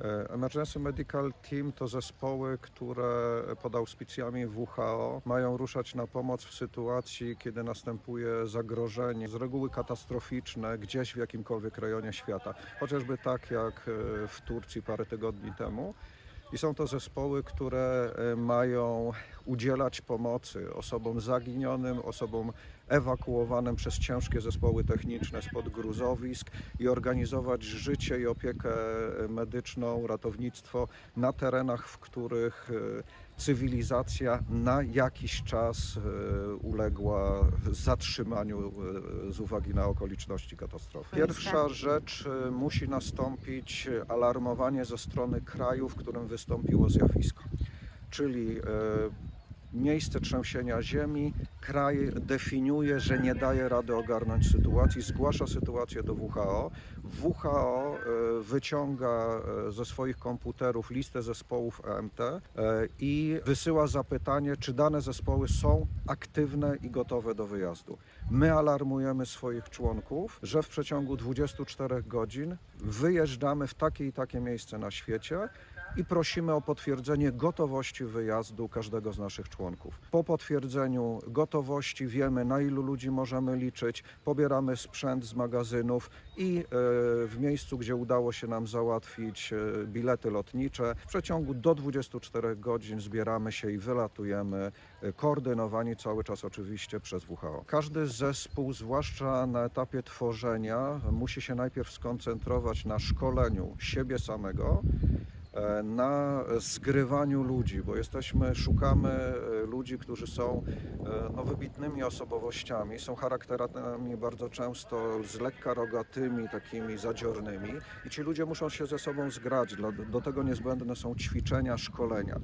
E, Emergency Medical Team to zespoły, które pod auspicjami WHO mają ruszać na pomoc w sytuacji, kiedy następuje zagrożenie, z reguły katastroficzne, gdzieś w jakimkolwiek rejonie świata. Chociażby tak jak e, w Turcji parę tygodni temu. I są to zespoły, które e, mają udzielać pomocy osobom zaginionym, osobom ewakuowanym przez ciężkie zespoły techniczne spod gruzowisk i organizować życie i opiekę medyczną, ratownictwo na terenach, w których e, cywilizacja na jakiś czas e, uległa zatrzymaniu e, z uwagi na okoliczności katastrofy. Pierwsza rzecz musi nastąpić alarmowanie ze strony kraju, w którym wystąpiło zjawisko. Czyli miejsce trzęsienia ziemi, kraj definiuje, że nie daje rady ogarnąć sytuacji, zgłasza sytuację do WHO. WHO e, wyciąga e, ze swoich komputerów listę zespołów EMT e, i wysyła zapytanie, czy dane zespoły są aktywne i gotowe do wyjazdu. My alarmujemy swoich członków, że w przeciągu 24 godzin wyjeżdżamy w takie i takie miejsce na świecie i prosimy o potwierdzenie gotowości wyjazdu każdego z naszych członków. Po potwierdzeniu gotowości wiemy, na ilu ludzi możemy liczyć, pobieramy sprzęt z magazynów i e, w miejscu, gdzie udało się nam załatwić e, bilety lotnicze, w przeciągu do 24 godzin zbieramy się i wylatujemy, e, koordynowani cały czas oczywiście przez WHO. Każdy zespół, zwłaszcza na etapie tworzenia, musi się najpierw skoncentrować na szkoleniu siebie samego, na zgrywaniu ludzi, bo jesteśmy, szukamy e, ludzi, którzy są e, no, wybitnymi osobowościami, są charakterami bardzo często z lekka rogatymi, takimi zadziornymi i ci ludzie muszą się ze sobą zgrać. Do tego niezbędne są ćwiczenia, szkolenia.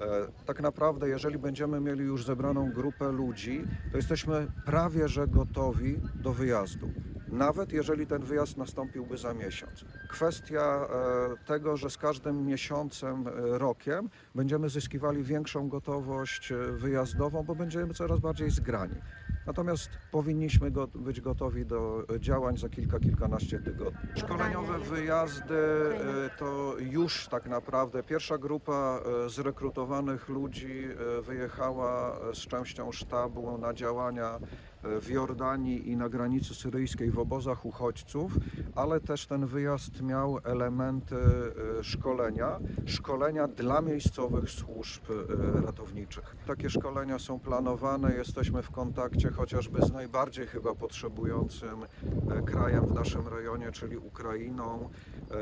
E, Tak naprawdę, jeżeli będziemy mieli już zebraną grupę ludzi, to jesteśmy prawie że gotowi do wyjazdu. Nawet jeżeli ten wyjazd nastąpiłby za miesiąc. Kwestia e, tego, że z każdym miesiącem, e, rokiem będziemy zyskiwali większą gotowość e, wyjazdową, bo będziemy coraz bardziej zgrani. Natomiast powinniśmy go, być gotowi do działań za kilka, kilkanaście tygodni. Szkoleniowe wyjazdy to już tak naprawdę pierwsza grupa zrekrutowanych ludzi wyjechała z częścią sztabu na działania w Jordanii i na granicy syryjskiej w obozach uchodźców, ale też ten wyjazd miał elementy e, szkolenia, szkolenia dla miejscowych służb e, ratowniczych. Takie szkolenia są planowane, jesteśmy w kontakcie chociażby z najbardziej chyba potrzebującym e, krajem w naszym rejonie, czyli Ukrainą.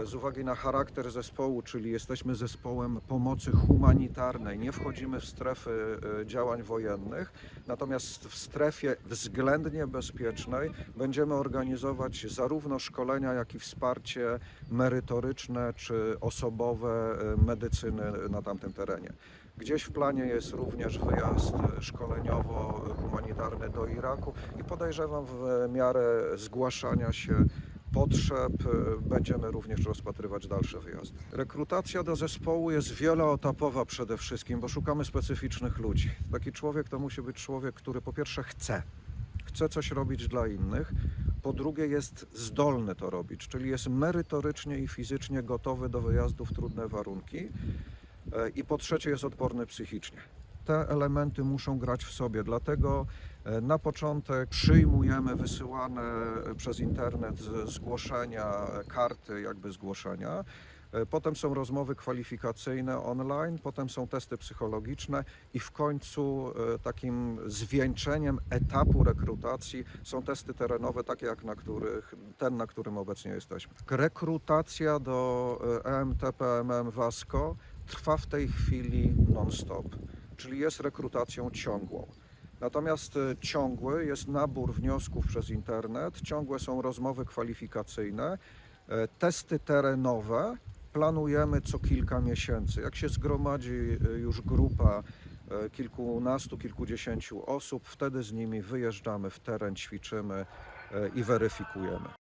Z uwagi na charakter zespołu, czyli jesteśmy zespołem pomocy humanitarnej, nie wchodzimy w strefy działań wojennych, natomiast w strefie względnie bezpiecznej będziemy organizować zarówno szkolenia, jak i wsparcie merytoryczne czy osobowe e, medycyny na tamtym terenie. Gdzieś w planie jest również wyjazd szkoleniowo-humanitarny do Iraku i podejrzewam w miarę zgłaszania się potrzeb e, będziemy również rozpatrywać dalsze wyjazdy. Rekrutacja do zespołu jest wieloetapowa przede wszystkim, bo szukamy specyficznych ludzi. Taki człowiek to musi być człowiek, który po pierwsze chce, chce coś robić dla innych, po drugie jest zdolny to robić, czyli jest merytorycznie i fizycznie gotowy do wyjazdu w trudne warunki e, i po trzecie jest odporny psychicznie. Te elementy muszą grać w sobie, dlatego e, na początek przyjmujemy wysyłane przez internet zgłoszenia, e, karty jakby zgłoszenia. E, Potem są rozmowy kwalifikacyjne online, potem są testy psychologiczne i w końcu e, takim zwieńczeniem etapu rekrutacji są testy terenowe, takie jak na których, ten, na którym obecnie jesteśmy. Rekrutacja do e, EMT, PMM, WASCO trwa w tej chwili non-stop, czyli jest rekrutacją ciągłą. Natomiast e, ciągły jest nabór wniosków przez internet, ciągłe są rozmowy kwalifikacyjne, e, testy terenowe planujemy co kilka miesięcy. Jak się zgromadzi e, już grupa e, kilkunastu, kilkudziesięciu osób, wtedy z nimi wyjeżdżamy w teren, ćwiczymy e, i weryfikujemy.